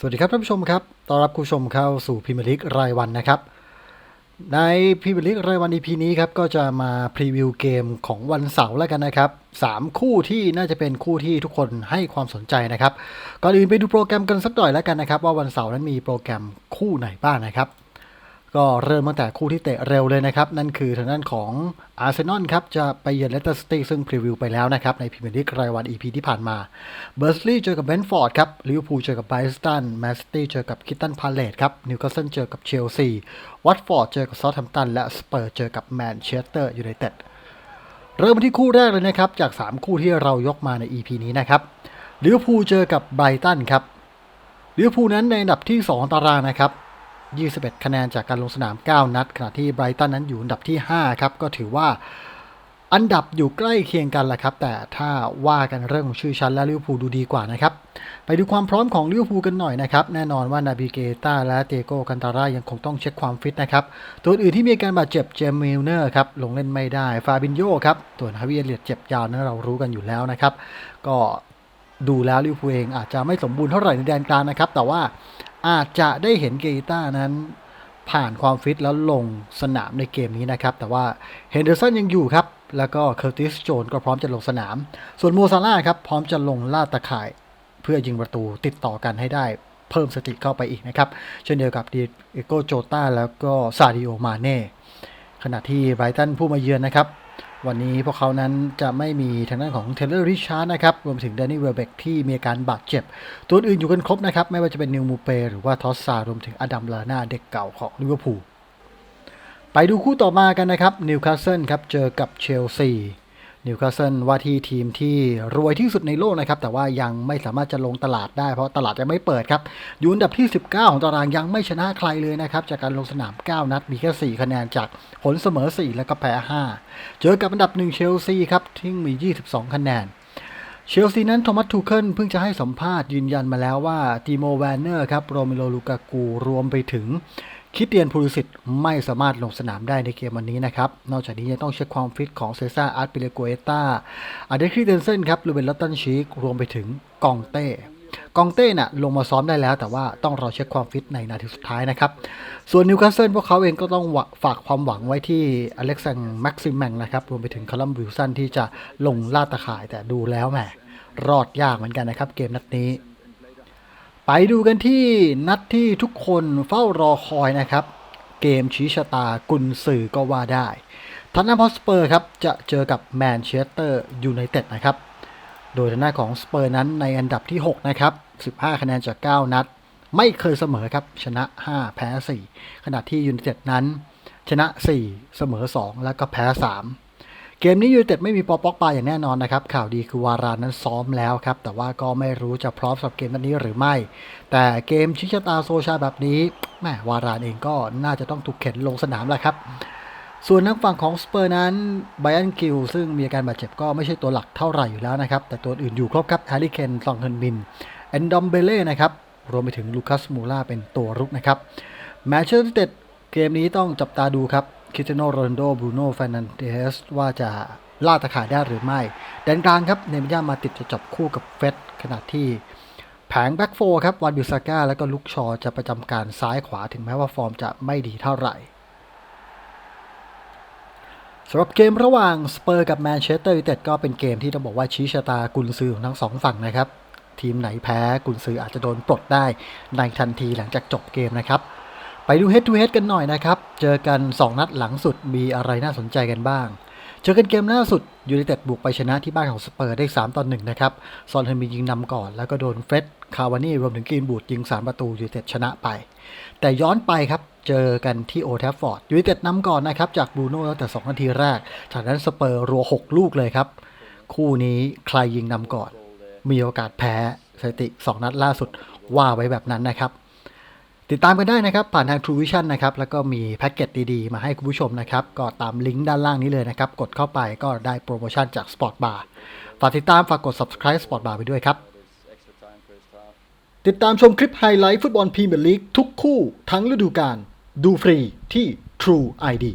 สวัสดีครับท่านผู้ชมครับ ต้อนรับคุณผู้ชมเข้าสู่พิมลิกรายวันนะครับ ในพิมลิกรายวัน EP นี้ครับก็จะมาพรีวิวเกมของวันเสาร์แล้วกันนะครับสามคู่ที่น่าจะเป็นคู่ที่ทุกคนให้ความสนใจนะครับ ก่อนอื่นไปดูโปรแกรมกันสักหน่อยแล้วกันนะครับ ว่าวันเสาร์นั้นมีโปรแกรมคู่ไหนบ้างนะครับ ก็เริ่มตั้งแต่คู่ที่เตะเร็วเลยนะครับ นั่นคือทางด้านของอาร์เซนอลครับ จะไปเยือนเลสเตอร์ซิตี้ซึ่งพรีวิวไปแล้วนะครับ ในพรีเมียร์ลีกรายวัน EP ที่ผ่านมาเบอร์สลีย์เจอกับเบนฟอร์ดครับลิเวอร์พูลเจอกับไบรตันแมนซิตี้เจอกับคิตตันพาเลตครับนิวคาสเซิลเจอกับเชลซีวัตฟอร์ดเจอกับซาท์แฮมป์ตันและสเปอร์เจอกับแมนเชสเตอร์ยูไนเต็ดเริ่มที่คู่แรกเลยนะครับจาก 3 คู่ที่เรายกมาใน EP นี้นะครับลิเวอร์พูลเจอกับไบรตันครับลิเวอร์พูลนั้นในอันดับที่ 2 ตารางนะครับ 21 คะแนนจากการลงสนาม 9 นัด ขณะที่ไบรตันนั้นอยู่อันดับที่ 5 ครับ ก็ถือว่าอันดับอยู่ใกล้เคียงกันแหละครับ แต่ถ้าว่ากันเรื่องของชื่อชั้นและลิเวอร์พูลดูดีกว่านะครับ ไปดูความพร้อมของลิเวอร์พูลกันหน่อยนะครับ แน่นอนว่านาบิเกตาและเตโกกันตาร่ายังคงต้องเช็คความฟิตนะครับ ตัวอื่นที่มีการบาดเจ็บเจมมิลเนอร์ครับ ลงเล่นไม่ได้ ฟาบินโยครับตัวนฮาวิเอเลียดเจ็บยาวนั้นเรารู้กันอยู่แล้วนะครับ ก็ดูแล้วลิเวอร์พูลเองอาจจะไม่สมบูรณ์เท่าไหร่ในแดนกลางนะครับ แต่ว่า อาจจะได้เห็นเกตานั้น ผ่านความฟิตแล้วลงสนามในเกมนี้นะครับ แต่ว่าเฮนเดอร์สันยังอยู่ครับ แล้วก็เคอร์ติสโจนก็พร้อมจะลงสนาม ส่วนโมซาร่าครับ พร้อมจะลงล่าตะข่ายเพื่อยิงประตูติดต่อกันให้ได้เพิ่มสติเข้าไปอีกนะครับ เช่นเดียวกับดีเอโกโจตาแล้วก็ซาดิโอมาเน่ขณะที่ไบรตันผู้มาเยือนนะครับ วันนี้พวกเขานั้นจะไม่มีทางด้านของเทเลอร์ริชาร์ดนะครับ รวมถึงแดนนี่เวลเบกที่มีอาการบาดเจ็บ ตัวอื่นอยู่กันครบนะครับ ไม่ว่าจะเป็นนิวมูเป หรือว่าทอสซา รวมถึงอดัมลาน่าเด็กเก่าของลิเวอร์พูลไปดูคู่ต่อมากันนะครับนิวคาสเซิลครับเจอกับเชลซี นิวคาสเซิลว่าที่ทีมที่รวยที่สุดในโลกนะครับ แต่ว่ายังไม่สามารถจะลงตลาดได้เพราะตลาดยังไม่เปิดครับอยู่อันดับที่ 19 ของตารางยังไม่ชนะใครเลยนะครับ จากการลงสนาม 9 นัดมีแค่ 4 คะแนนจากผลเสมอ 4 แล้วก็แพ้ 5 เจอกับอันดับ 1 เชลซีครับที่มี 22 คะแนนเชลซีนั้นโทมัสทูเคิลเพิ่งจะให้สัมภาษณ์ยืนยันมาแล้วว่าติโมแวนเนอร์ครับโรเมโลลูกากูรวมไปถึง คิดเตียนพูลิสิตไม่สามารถลงสนามได้ในเกมวันนี้นะครับ นอกจากนี้ยังต้องเช็คความฟิตของเซซ่าอาร์ตปิเลโกเอตาอาเดคริเดนเซนครับลูเบนลัตตันชีกรวมไปถึงกองเต้กองเต้น่ะลงมาซ้อมได้แล้ว แต่ว่าต้องรอเช็คความฟิตในนาทีสุดท้ายนะครับ ส่วนนิวคาสเซิลพวกเขาเองก็ต้องฝากความหวังไว้ที่อเล็กซานแม็กซิมแมงนะครับ รวมไปถึงคาลัมวิลสันที่จะลงล่าตะข่ายแต่ดูแล้วแหมรอดยากเหมือนกันนะครับ เกมนัดนี้ ไปดูกันที่นัดที่ทุกคนเฝ้ารอคอยนะครับ เกมชี้ชะตากุนสื่อก็ว่าได้ทันนัมพอสเปอร์ครับ จะเจอกับแมนเชสเตอร์ยูไนเต็ดนะครับ โดยทางด้านของสเปอร์นั้นในอันดับที่ 6 นะครับ 15 คะแนนจาก 9 นัด ไม่เคยเสมอครับ ชนะ 5 แพ้ 4 ขณะที่ยูไนเต็ดนั้น ชนะ 4 เสมอ 2 แล้วก็แพ้ 3 เกมนี้ยูไนเต็ดไม่มีปอป๊อกปาอย่างแน่นอนนะครับ ข่าวดีคือวารานั้นซ้อมแล้วครับ แต่ว่าก็ไม่รู้จะพร้อมสำหรับเกมนัดนี้หรือไม่ แต่เกมชิชตาโซชาแบบนี้แหมวารานเองก็น่าจะต้องถูกเข็นลงสนามแล้วครับ ส่วนนักฝั่งของสเปอร์นั้นไบอันกิลซึ่งมีอาการบาดเจ็บก็ไม่ใช่ตัวหลักเท่าไหร่อยู่แล้วนะครับ แต่ตัวอื่นอยู่ครบครับแฮร์รี่เคนซองเฮนมินแอนดอมเบเล่นะครับรวมไปถึงลูคัสมูล่าเป็นตัวรุกนะครับแมนเชสเตอร์เต็ดเกมนี้ต้องจับตาดูครับ คริสเตโนโรนโดบรูโน่ฟนันเดสว่าจะล่าตะข่ายได้หรือไม่ แดนกลางครับ เนมิยามาติดจะจับคู่กับเฟสขณะที่แผงแบ็กโฟครับวานบิลซาก้าแล้วก็ลุกชอจะประจำการซ้ายขวาถึงแม้ว่าฟอร์มจะไม่ดีเท่าไหร่สำหรับเกมระหว่างสเปอร์กับแมนเชสเตอร์ยูไนเต็ดก็เป็นเกมที่ต้องบอกว่าชี้ชะตากุนซือของทั้งสองฝั่งนะครับ ทีมไหนแพ้กุนซืออาจจะโดนปลดได้ในทันทีหลังจากจบเกมนะครับ ไปดู head to head กันหน่อยนะครับ เจอกัน 2 นัดหลังสุดมีอะไรน่าสนใจกันบ้าง เจอกันเกมล่าสุดยูไนเต็ดบุกไปชนะที่บ้านของสเปอร์ได้ 3ต่อ1นะครับ ซอนเฮนมียิงนำก่อน แล้วก็โดนเฟร็ดคาวานี่รวมถึงกรีนบูดยิง 3 ประตูยูไนเต็ดชนะไป แต่ย้อนไปครับเจอกันที่โอแทฟฟอร์ดยูไนเต็ดนำก่อนนะครับจากบูโน่ตั้งแต่ 2 นาทีแรก จากนั้นสเปอร์รัว 6 ลูกเลยครับ คู่นี้ใครยิงนำก่อน มีโอกาสแพ้สถิติ 2 นัดล่าสุดว่าไว้แบบนั้นนะครับ ติดตามกันได้นะครับ ผ่านทาง True Vision นะครับ แล้วก็มีแพ็กเกจดีๆ มาให้คุณผู้ชมนะครับ ก็ตามลิงก์ด้านล่างนี้เลยนะครับ กดเข้าไปก็ได้โปรโมชั่นจาก Sport Bar ฝากติดตามฝากกด subscribe Sport Bar ไปด้วยครับ ติดตามชมคลิปไฮไลท์ฟุตบอลพรีเมียร์ลีกทุกคู่ทั้งฤดูกาลดูฟรีที่ True ID